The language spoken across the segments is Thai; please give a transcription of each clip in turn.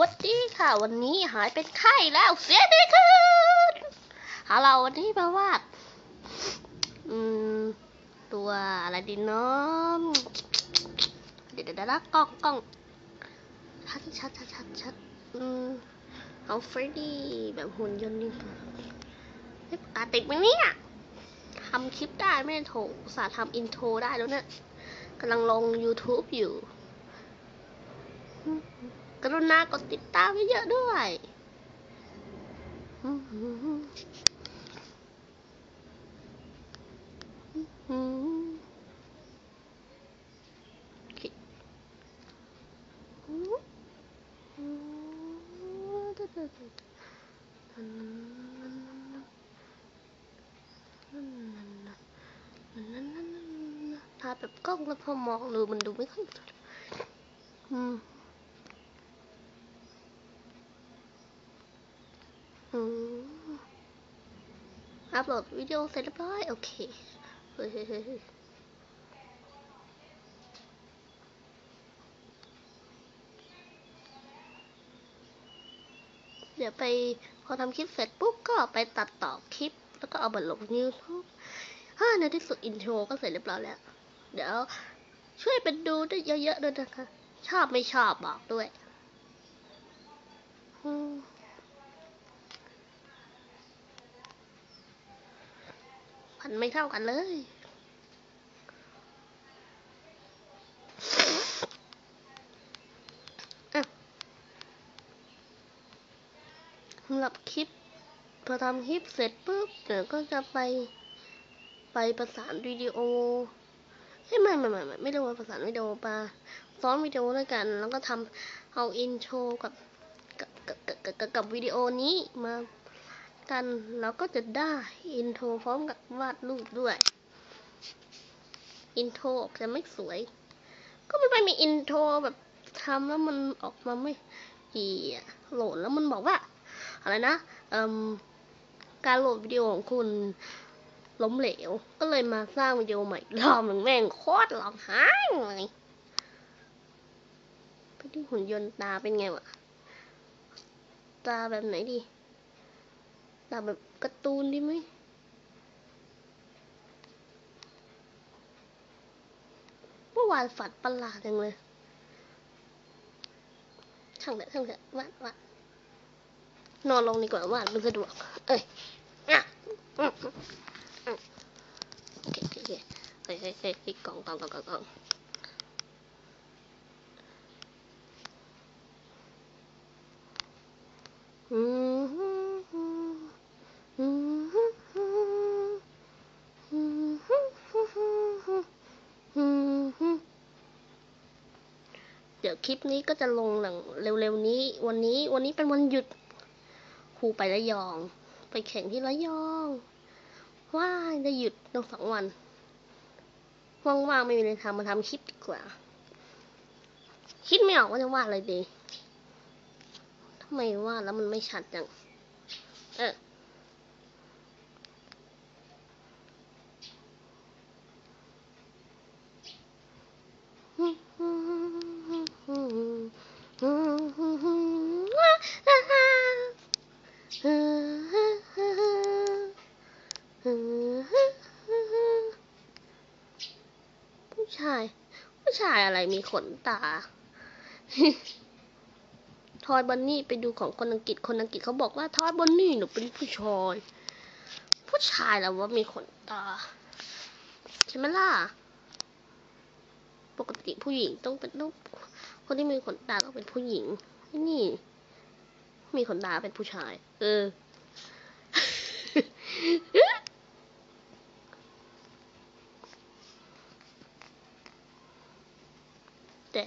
วัสดีค่ะ วันนี้หายเป็นไข้แล้วเสียดีขึ้นหาเราวันนี้มาวาดอืม ตัวอะไรดีเนาะเดี๋ยวเดี๋ยวเดี๋ยวนะกล้องกล้องชัดชัดชัดชัดชัดอืมเอาเฟรดดี้แบบหุ่นยนต์นี่เฮ้ปากกาติดไหมเนี่ยทำคลิปได้ไม่ได้โถอุตสาทำอินโทรได้แล้วเนี่ยกำลังลง YouTube อยู่ กรุณากดติดตามเยอะๆด้วยถ้าแบบกล้องแล้วพอมองดูมันดูไม่ค่อยอืม อืม อัพโหลดวิดีโอเสร็จเรียบร้อยโอเคเฮ้ยเฮ้ยเฮ้ยเดี๋ยวไปพอทำคลิปเสร็จปุ๊บก็ไปตัดต่อคลิป แล้วก็เอามาลงยูทูบฮ่าในที่สุดอินโทรก็เสร็จเรียบร้อยแล้ว เดี๋ยวช่วยเป็นดูได้เยอะๆด้วยนะคะ ชอบไม่ชอบบอกด้วย อืมันไม่เท่ากันเลยสำหรับคลิป พอทำคลิปเสร็จปุ๊บเดี๋ยวก็จะไปไปประสานวิดีโอเฮ้ยไม่ไม่ไม่ไม่ไม่ได้ว่าประสานวิดีโอปาซ้อนวิดีโอด้วยกัน แล้วก็ทำเอาอินโทรกับกับกับกับกับกับวิดีโอนี้มา กันแล้วก็จะได้อินโทรพร้อมกับวาดรูปด้วย อินโทรออกจะไม่สวย ก็มันไม่มีอินโทรแบบทำแล้วมันออกมาไม่ดีโหลดแล้วมันบอกว่า อะไรนะการโหลดวิดีโอของคุณล้มเหลว ก็เลยมาสร้างวิดีโอใหม่รอบหนึ่งแม่งโคตรร้องไห้เลยไปที่หุ่นยนต์ตาเป็นไงวะ ตาแบบไหนดี ตาแบบการ์ตูนดีไหมเมื่อวานฝันประหลาดจังเลย ช่างเถอะช่างเถอะวาดวาดนอนลงดีกว่าวาดมันสะดวก เอ้ยอะอืมอืมอืมโอเคโอเคโอเคเฮ้ยเฮ้ยเฮ้ยกล่องกล่องกล่องกล่องอืมฮึ่มอืมฮึ่มฮึ่มอืมฮึ่มฮึ่มฮึ่มฮึ่มอืมฮึ่มเดี๋ยว คลิปนี้ก็จะลงหลังเร็วๆนี้ วันนี้วันนี้เป็นวันหยุดครูไประยอง ไปแข่งที่ระยองว้ายได้หยุดตั้งสองวันว่างๆไม่มีอะไรทำมาทำคลิปดีกว่า คิดไม่ออกว่าจะวาดอะไรดีทำไมวาดแล้วมันไม่ชัดจัง เออ ชาย ผู้ชายอะไรมีขนตา ทอยบันนี่ไปดูของคนอังกฤษ คนอังกฤษเขาบอกว่าทอยบันนี่หนูเป็นผู้ชาย ผู้ชายแล้วว่ามีขนตา ใช่ไหมล่ะ ปกติผู้หญิงต้องเป็นต้องคนที่มีขนตาต้องเป็นผู้หญิง นี่ มีขนตาเป็นผู้ชาย เออ แต่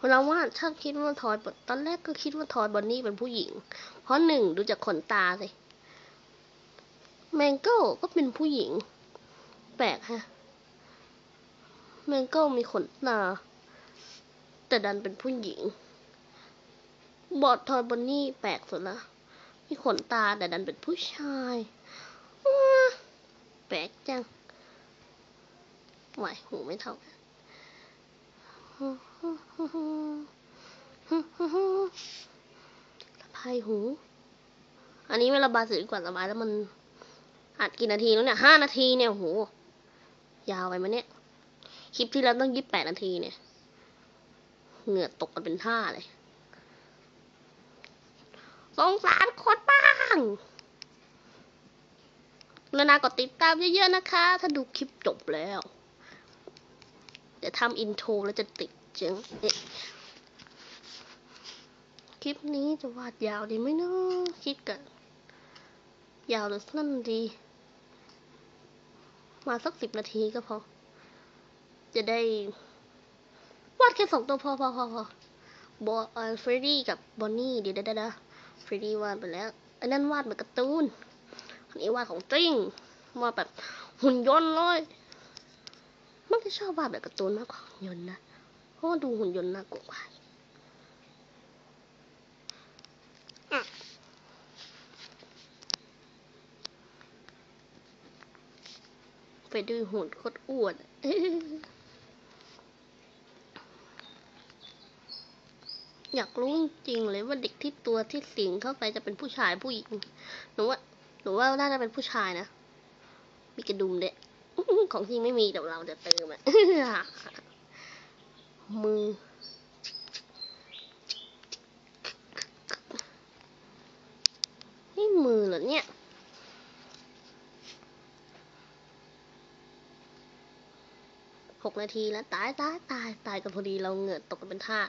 เวลาว่าถ้าคิดว่าทอยตอนแรกก็คิดว่าทอยบอนนี่เป็นผู้หญิง เพราะหนึ่งดูจากขนตาสิแมงโก้ก็เป็นผู้หญิง แปลกฮะแมงโก้มีขนตาแต่ดันเป็นผู้หญิง บอดทอยบอนนี่แปลกสุดละมีขนตาแต่ดันเป็นผู้ชายว้าแปลกจังไหวหูไม่เท่ากันายหู อันนี้ไม่ระบายสีดีกว่าระบายแล้วมันอัดกี่นาทีแล้วเนี่ยห้านาทีเนี่ยโหยาวไปไหมเนี่ยคลิปที่แล้วต้องยี่สิบแปดนาทีเนี่ย เหงื่อตกกันเป็นท่าเลยสงสารคนบ้างแล้วนากดติดตามเยอะๆนะคะ ถ้าดูคลิปจบแล้ว ดี๋ยวทำอินโทรแล้วจะติดเจังเอ๊ะคลิปนี้จะวาดยาวดีไหมเนาะคิดกัน ยาวหรือสั้นดี มาสักสิบนาทีก็พอ จะได้ วาดแค่สองตัวพอพอพอพอบอเออเฟรดดี้กับบอนนี่เดี๋ยวเดี๋ยวเดี๋ยวเฟรดดี้วาดไปแล้วอันนั้นวาดเหมือนการ์ตูนอันนี้วาดของจริงวาดแบบหุ่นยนต์เลย มันจะชอบวาดแบบการ์ตูนมากกว่าหุ่นยนต์นะ เพราะว่าดูหุ่นยนต์น่ากลัวกว่าไปดูหุ่นโคตรอ้วนอยากรู้จริงเลยว่าเด็กที่ตัวที่สิงเข้าไปจะเป็นผู้ชายผู้หญิง หนูว่าหนูว่าน่าจะเป็นผู้ชายนะ มีกระดุมเด็ ของจริงไม่มีแต่เราจะเติมอะมือ นี่มือเหรอเนี่ยหกนาทีแล้วตายตายตายตายกันพอดีเราเหงื่อตกกันเป็นท่า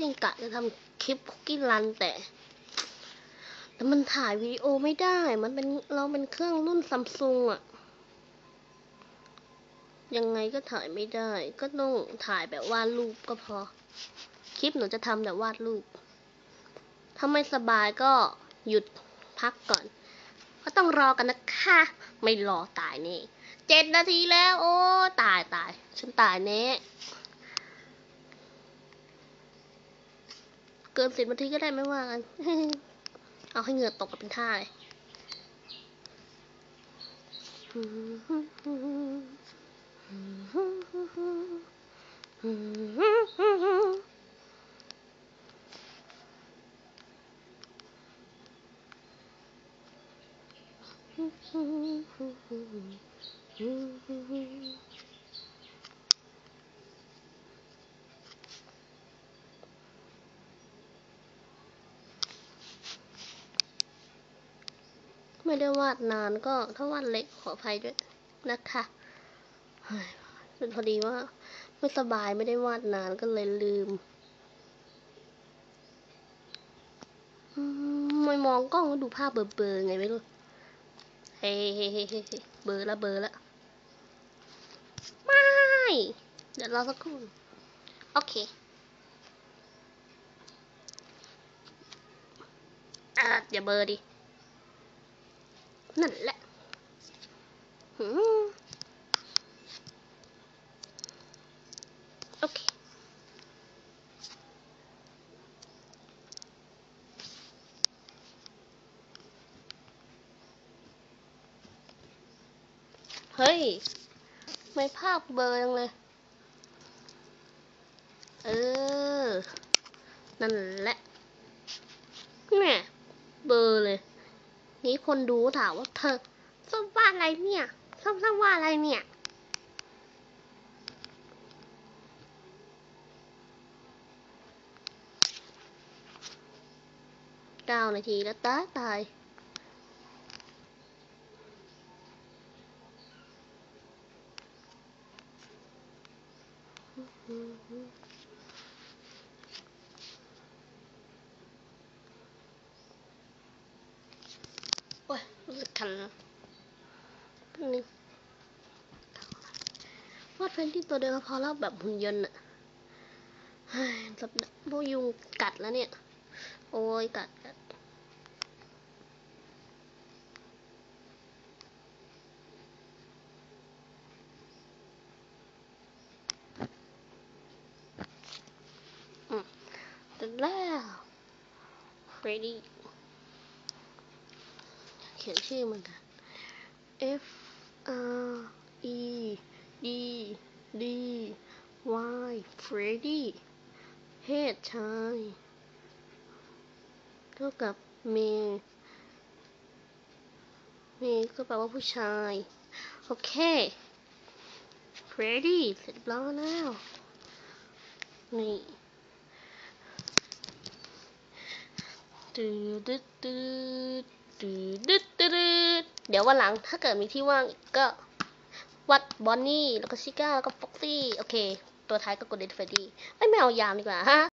จริง กะจะทำคลิปคุกกี้รันแต่แต่มันถ่ายวิดีโอไม่ได้ มันเป็นเราเป็นเครื่องรุ่นซัมซุงอะยังไงก็ถ่ายไม่ได้ ก็ต้องถ่ายแบบวาดรูปก็พอ คลิปหนูจะทำแต่วาดรูปถ้าไม่สบายก็หยุดพักก่อน ก็ต้องรอกันนะคะ ไม่รอตายแน่เจ็ดนาทีแล้ว โอ้ ตายตาย ฉันตายแน่ กินสิบนาทีก็ได้ไม่ว่ากัน เอาให้เหงื่อตกกันเป็นท่าเลย ไม่ได้วาดนานก็ถ้าวาดเล็กขออภัยด้วยนะคะเฮ้ยเป็นพอดีว่า ไม่สบายไม่ได้วาดนานก็เลยลืมไม่มองกล้องก็ดูภาพเบลอๆไงไม่รู้ เฮ้เฮ้เฮ้เฮ้เฮ้เบลอละเบลอละไม่ เดี๋ยวรอสักครู่ โอเคอะอย่าเบลอดิ นั่นแหละโอเค เฮ้ย ไม่ภาพเบลอยังเลย เออ นั่นแหละเนี่ยเบลอเลย นี่ คนดูถามว่าเธอชอบว่าอะไรเนี่ยชอบชอบว่าอะไรเนี่ยเก้านาทีแล้วตายตายโอ้ ยรู้สึกคันนะนี่วาดเพนที่ตัวเดียวพอแล้วแบบหุ่นยนต์อะสับพวกยุงกัดแล้วเนี่ย โอ้ยกัดกัดอืมเสร็จแล้วเฟรดดี้ เขียนชื่อมันกัน F R E D D Y Freddy เพศชายเท่ากับเมเมก็แปลว่าผู้ชาย โอเค Freddy เสร็จเรียบร้อยแล้ว นี่ตืดตืด ดืดตืดตืดตืดเดี๋ยววันหลังถ้าเกิดมีที่ว่างก็วัดบอนนี่แล้วก็ชิก้าแล้วก็ฟ็อกซี่โอเค ตัวท้ายก็กดเดนเฟรดี้ไม่ไม่เอายามดีกว่าฮะ